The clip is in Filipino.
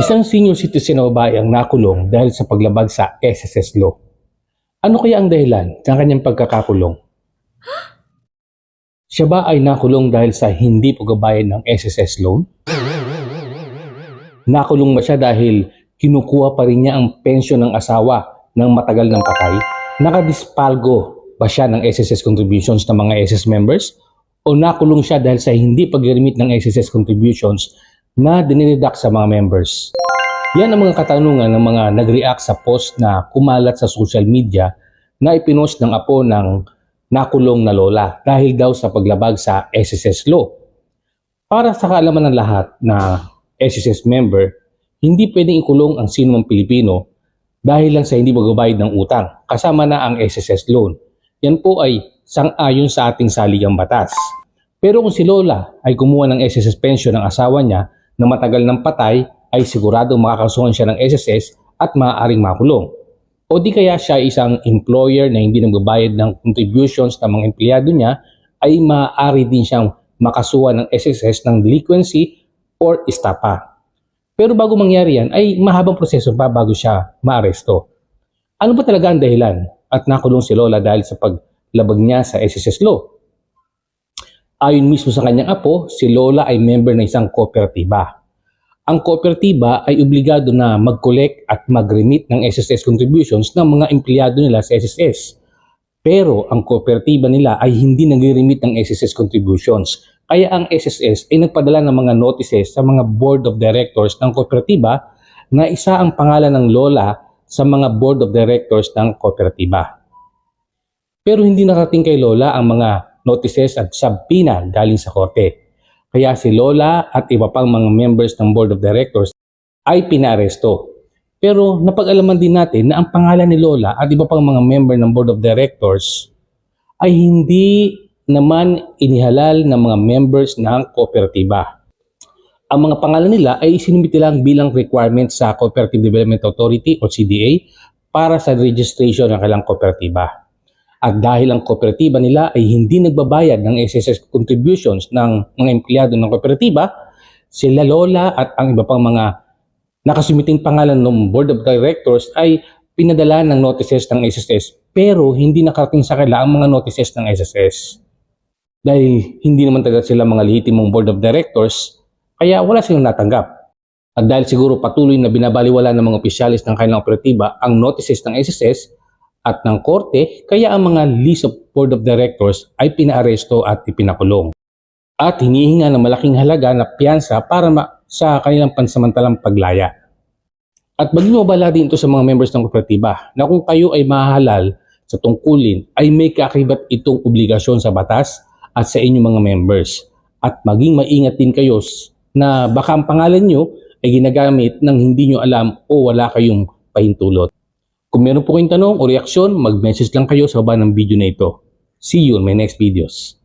Isang senior citizen na babae ang nakulong dahil sa paglabag sa SSS law. Ano kaya ang dahilan ng kanyang pagkakakulong? Siya ba ay nakulong dahil sa hindi pagbabayad ng SSS loan? Nakulong ba siya dahil kinukuha pa rin niya ang pensyon ng asawa ng matagal ng patay? Nakadispalgo ba siya ng SSS contributions ng mga SS members? O nakulong siya dahil sa hindi pag-remit ng SSS contributions na diniredact sa mga members? Yan ang mga katanungan ng mga nag-react sa post na kumalat sa social media na ipinost ng apo ng nakulong na lola dahil daw sa paglabag sa SSS law. Para sa kaalaman ng lahat na SSS member, hindi pwedeng ikulong ang sinumang Pilipino dahil lang sa hindi magbabayad ng utang, kasama na ang SSS loan. Yan po ay sang-ayon sa ating saligang batas. Pero kung si Lola ay kumuha ng SSS pension ng asawa niya na matagal ng patay, ay sigurado makakasuhan siya ng SSS at maaaring makulong. O di kaya siya isang employer na hindi nagbabayad ng contributions ng mga empleyado niya, ay maaari din siyang makasuha ng SSS ng delinquency or estapa. Pero bago mangyari yan, ay mahabang proseso pa bago siya maaresto. Ano ba talaga ang dahilan at nakulong si Lola dahil sa paglabag niya sa SSS law? Ayon mismo sa kanyang apo, si Lola ay member ng isang kooperatiba. Ang kooperatiba ay obligado na mag-collect at mag-remit ng SSS contributions ng mga empleyado nila sa SSS. Pero ang kooperatiba nila ay hindi nag-remit ng SSS contributions. Kaya ang SSS ay nagpadala ng mga notices sa mga board of directors ng kooperatiba na isa ang pangalan ng Lola sa mga board of directors ng kooperatiba. Pero hindi nakarating kay Lola ang mga notices at subpoena galing sa korte. Kaya si Lola at iba pang mga members ng board of directors ay pinaresto. Pero napag-alaman din natin na ang pangalan ni Lola at iba pang mga member ng board of directors ay hindi naman inihalal ng mga members ng kooperatiba. Ang mga pangalan nila ay isinumiti lang bilang requirement sa Cooperative Development Authority o CDA para sa registration ng kailang kooperatiba. At dahil ang kooperatiba nila ay hindi nagbabayad ng SSS contributions ng mga empleyado ng kooperatiba, sila Lola at ang iba pang mga nakasumiting pangalan ng Board of Directors ay pinadala ng notices ng SSS pero hindi nakarating sa kanila ang mga notices ng SSS. Dahil hindi naman talaga sila mga lehitimong Board of Directors, kaya wala silang natanggap. At dahil siguro patuloy na binabaliwala ng mga opisyalis ng kanilang operatiba ang notices ng SSS, at ng korte kaya ang mga list of board of directors ay pinaaresto at ipinakulong. At hinihinga ng malaking halaga na piyansa para ma- sa kanilang pansamantalang paglaya. At maging mabala din ito sa mga members ng kooperatiba na kung kayo ay mahalal sa tungkulin ay may kakibat itong obligasyon sa batas at sa inyong mga members. At maging maingat din kayo na baka ang pangalan nyo ay ginagamit ng hindi nyo alam o wala kayong pahintulot. Kung meron po kayong tanong o reaksyon, mag-message lang kayo sa baba ng video na ito. See you in my next videos.